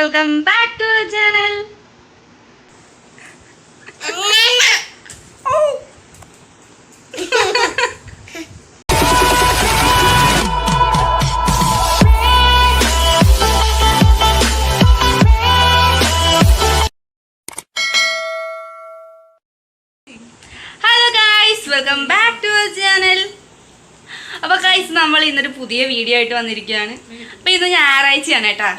Welcome back to channel welcome back to channel അപ്പൊ കൈസ് നമ്മൾ ഇന്നൊരു പുതിയ വീഡിയോ ആയിട്ട് വന്നിരിക്കുകയാണ്. അപ്പൊ ഇന്ന് ഞായറാഴ്ചയാണ് കേട്ടാ.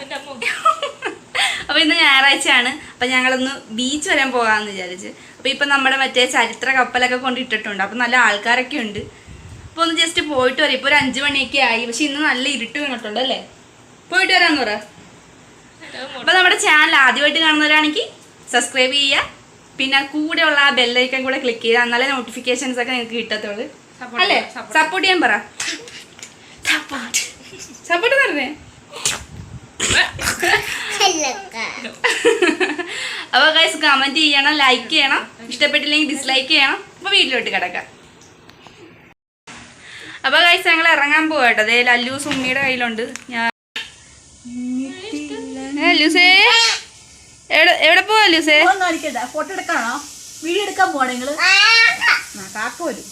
അപ്പൊ ഇന്ന് ഞായറാഴ്ചയാണ്. അപ്പൊ ഞങ്ങളൊന്ന് ബീച്ച് വരാൻ പോകാമെന്ന് വിചാരിച്ച്. അപ്പൊ ഇപ്പൊ നമ്മുടെ മറ്റേ ചരിത്ര കപ്പലൊക്കെ കൊണ്ട് ഇട്ടിട്ടുണ്ട്. അപ്പോൾ നല്ല ആൾക്കാരൊക്കെ ഉണ്ട്. അപ്പോൾ ഒന്ന് ജസ്റ്റ് പോയിട്ട് വരാം. ഇപ്പൊ ഒരു അഞ്ച് മണിയൊക്കെ ആയി. പക്ഷെ ഇന്ന് നല്ല ഇരുട്ട് വീണിട്ടുണ്ട് അല്ലേ? പോയിട്ട് വരാന്ന് പറ. അപ്പോൾ നമ്മുടെ ചാനൽ ആദ്യമായിട്ട് കാണുന്നവരാണെങ്കിൽ സബ്സ്ക്രൈബ് ചെയ്യുക. പിന്നെ കൂടെ ഉള്ള ആ ബെല്ലൈക്കൻ കൂടെ ക്ലിക്ക് ചെയ്യുക. എന്നാലേ നോട്ടിഫിക്കേഷൻസ് ഒക്കെ നിങ്ങൾക്ക് കിട്ടത്തുള്ളൂ. അല്ലേ? സപ്പോർട്ട് ചെയ്യാൻ പറ. സപ്പോർട്ട് സപ്പോർട്ട് പറഞ്ഞേ? അപ്പൊ ഗൈസ് കമന്റ് ചെയ്യണം ലൈക്ക് ചെയ്യണം. ഇഷ്ടപ്പെട്ടില്ലെങ്കിൽ ഡിസ്ലൈക്ക് ചെയ്യണം. അപ്പൊ വീട്ടിലോട്ട് കിടക്കാം. അപ്പൊ ഗൈസ് ഞങ്ങൾ ഇറങ്ങാൻ പോവാട്ടോ അതേ ലല്ലു സുമ്മിയുടെ കയ്യിലുണ്ട്. ഞാൻ ഏ, ലൂസേ. എവിടെ എവിടെ പോവാ ലൂസേ? ഫോട്ടോ എടുക്കാണോ? വീഡിയോ എടുക്കാൻ കാക്ക വരും.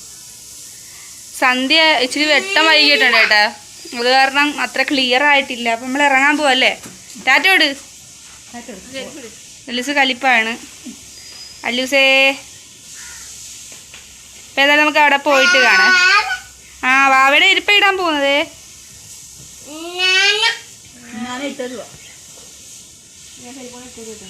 സന്ധ്യ ഇച്ചിരി വെട്ടം വൈകിട്ടുണ്ട് കേട്ടാ. അത് കാരണം അത്ര ക്ലിയർ ആയിട്ടില്ല. അപ്പൊ നമ്മൾ ഇറങ്ങാൻ പോവല്ലേ ടാറ്റോട്. അല്ലൂസ് കലിപ്പാണ്. അല്ലൂസേ. ഇപ്പൊ ഏതായാലും നമുക്ക് അവിടെ പോയിട്ട് കാണാം. ആ വാവയുടെ ഇരിപ്പ ഇടാൻ പോകുന്നത് ഞാൻ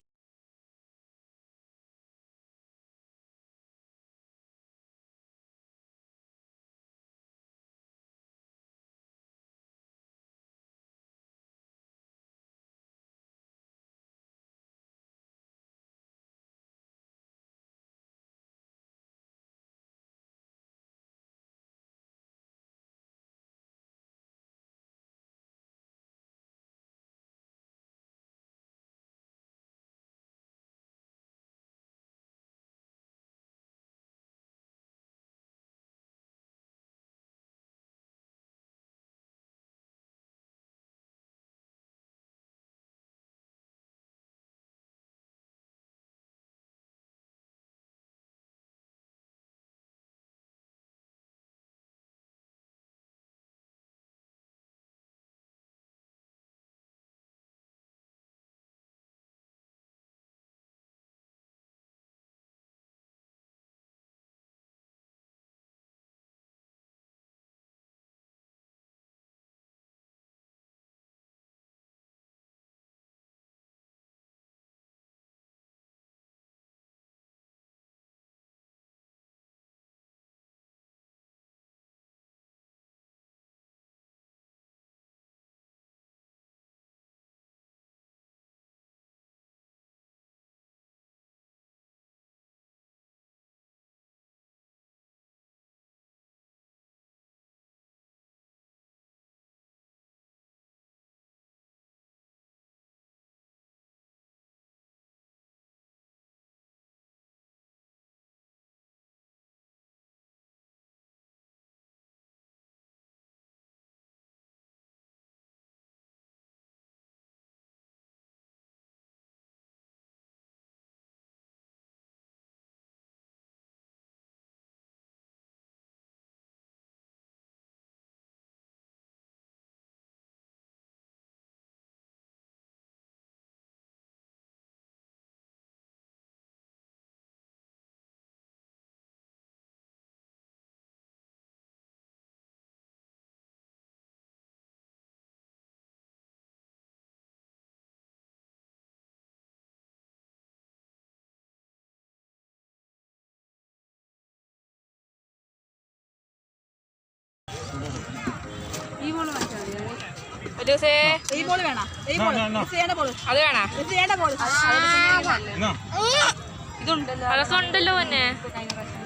ഇതുണ്ടല്ലോ അതൊക്കെ ഉണ്ടല്ലോ പിന്നെ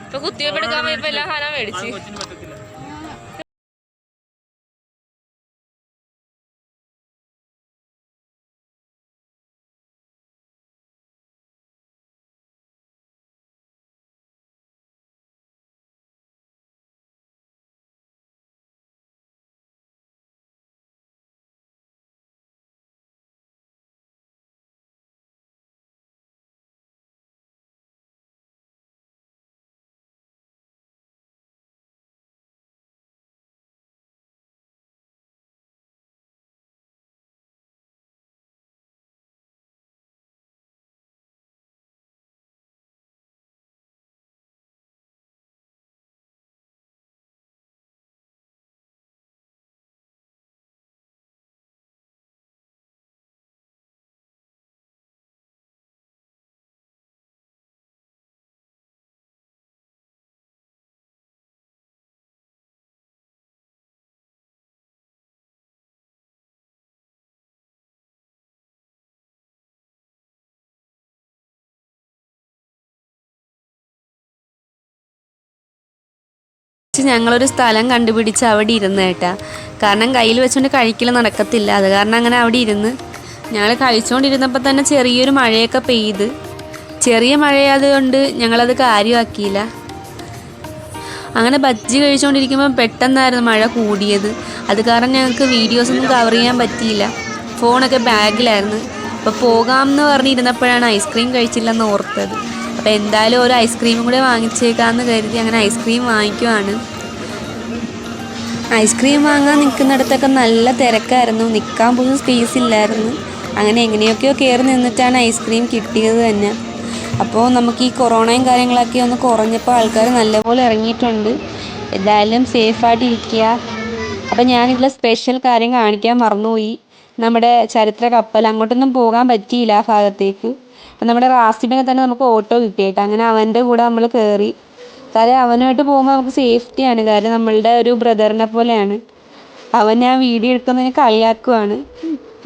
ഇപ്പൊ കുത്തിവെപ്പ് എടുക്കാൻ പോയപ്പോ എല്ലാ സാധനം മേടിച്ച്. ഞങ്ങളൊരു സ്ഥലം കണ്ടുപിടിച്ച് അവിടെ ഇരുന്ന് കേട്ടാ. കാരണം കയ്യിൽ വെച്ചുകൊണ്ട് കഴിക്കൽ നടക്കത്തില്ല. അത് കാരണം അങ്ങനെ അവിടെ ഇരുന്ന്. ഞങ്ങൾ കഴിച്ചുകൊണ്ടിരുന്നപ്പോൾ തന്നെ ചെറിയൊരു മഴയൊക്കെ പെയ്ത്. ചെറിയ മഴയായതുകൊണ്ട് ഞങ്ങളത് കാര്യമാക്കിയില്ല. അങ്ങനെ ബജ്ജി കഴിച്ചുകൊണ്ടിരിക്കുമ്പോൾ പെട്ടെന്നായിരുന്നു മഴ കൂടിയത്. അത് കാരണം ഞങ്ങൾക്ക് വീഡിയോസ് ഒന്നും കവർ ചെയ്യാൻ പറ്റിയില്ല. ഫോണൊക്കെ ബാഗിലായിരുന്നു അപ്പോൾ പോകാമെന്ന് പറഞ്ഞിരുന്നപ്പോഴാണ് ഐസ്ക്രീം കഴിച്ചില്ലെന്ന് ഓർത്തത്. അപ്പോൾ എന്തായാലും ഒരു ഐസ്ക്രീമും കൂടെ വാങ്ങിച്ചേക്കാമെന്ന് കരുതി അങ്ങനെ ഐസ്ക്രീം വാങ്ങിക്കുവാണ്. ഐസ്ക്രീം വാങ്ങാൻ നിൽക്കുന്നിടത്തൊക്കെ നല്ല തിരക്കായിരുന്നു. നിൽക്കാൻ പോലും സ്പേസ് ഇല്ലായിരുന്നു. അങ്ങനെ എങ്ങനെയൊക്കെയോ കയറി നിന്നിട്ടാണ് ഐസ്ക്രീം കിട്ടിയത് തന്നെ. അപ്പോൾ നമുക്ക് ഈ കൊറോണയും കാര്യങ്ങളൊക്കെ ഒന്ന് കുറഞ്ഞപ്പോൾ ആൾക്കാർ നല്ലപോലെ ഇറങ്ങിയിട്ടുണ്ട്. എന്തായാലും സേഫായിട്ട് ഇരിക്കുക അപ്പോൾ ഞാനിതിൽ സ്പെഷ്യൽ കാര്യം കാണിക്കാൻ മറന്നുപോയി. നമ്മുടെ ചരിത്ര കപ്പൽ അങ്ങോട്ടൊന്നും പോകാൻ പറ്റിയില്ല ആ ഭാഗത്തേക്ക്. അപ്പം നമ്മുടെ റാസിബിനെ തന്നെ നമുക്ക് ഓട്ടോ കിട്ടിയേട്ടോ അങ്ങനെ അവന്റെ കൂടെ നമ്മൾ കയറി കാര്യം അവനുമായിട്ട് പോകുമ്പോൾ നമുക്ക് സേഫ്റ്റിയാണ് കാര്യം നമ്മളുടെ ഒരു ബ്രദറിനെ പോലെയാണ്. അവൻ ഞാൻ വീഡിയോ എടുക്കുന്നതിന് കളിയാക്കുവാണ്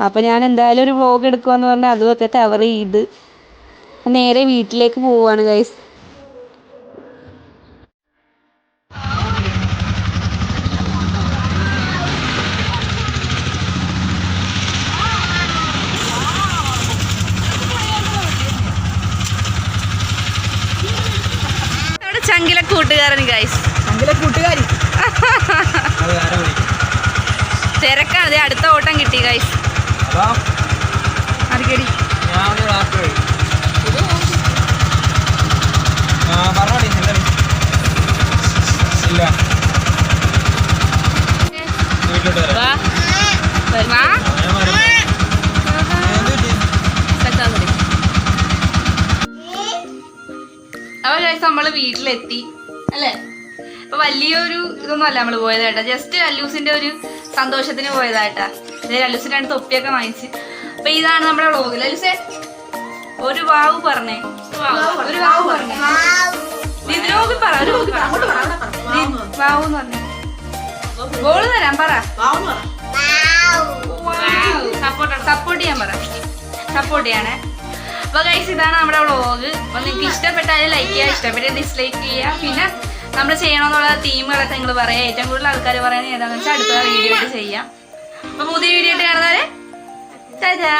അപ്പോൾ ഞാൻ എന്തായാലും ഒരു വ്ളോഗ് എടുക്കുമെന്ന് പറഞ്ഞാൽ അതുമൊക്കെ കവർ ചെയ്ത് നേരെ വീട്ടിലേക്ക് പോവുകയാണ് ഗൈസ് നമ്മുടെ ചങ്കിലെ കൂട്ടുകാരൻ ഗൈസ് കൂട്ടുകാരി. തിരക്കാണ് അതെ അടുത്ത ഓട്ടം കിട്ടി ഗൈസ് അടിക്കടി. അപ്പൊ നമ്മൾ വീട്ടിലെത്തി. അല്ലേ? അപ്പൊ വലിയൊരു ഇതൊന്നും അല്ല നമ്മൾ പോയത് കേട്ടോ ജസ്റ്റ് അല്ലൂസിന്റെ ഒരു സന്തോഷത്തിന് പോയതായിട്ടാ. ഇതേ അല്ലൂസിന്റെ രണ്ട് തൊപ്പിയൊക്കെ വാങ്ങിച്ച്. അപ്പൊ ഇതാണ് നമ്മുടെ വ്ളോഗ് അല്ലൂസേ ഒരു വാവ് പറഞ്ഞേ. ഒരു വാവ് പറഞ്ഞേ. ഇതിനോക്ക് പറ ഒരു വാവ് എന്ന് പറഞ്ഞേ. ഗോൾ തരാം പറ. സപ്പോർട്ട് ചെയ്യാൻ പറ. സപ്പോർട്ട് ചെയ്യണേ. അപ്പൊ ഗൈസ് ഇതാണ് നമ്മുടെ വ്ളോഗ് അപ്പൊ നിങ്ങൾക്ക് ഇഷ്ടപ്പെട്ടാലും ലൈക്ക് ചെയ്യുക ഇഷ്ടപ്പെട്ടാൽ ഡിസ്ലൈക്ക് ചെയ്യുക. പിന്നെ നമ്മൾ ചെയ്യണമെന്നുള്ള തീമുകളൊക്കെ നിങ്ങൾ പറയാം. ഏറ്റവും കൂടുതൽ ആൾക്കാർ പറയുന്നത് ഏതാണെന്ന് വെച്ചാൽ അടുത്ത വീഡിയോ ആയിട്ട് ചെയ്യാം. അപ്പൊ പുതിയ വീഡിയോ ആയിട്ട് കാണുന്നവരെ ചാ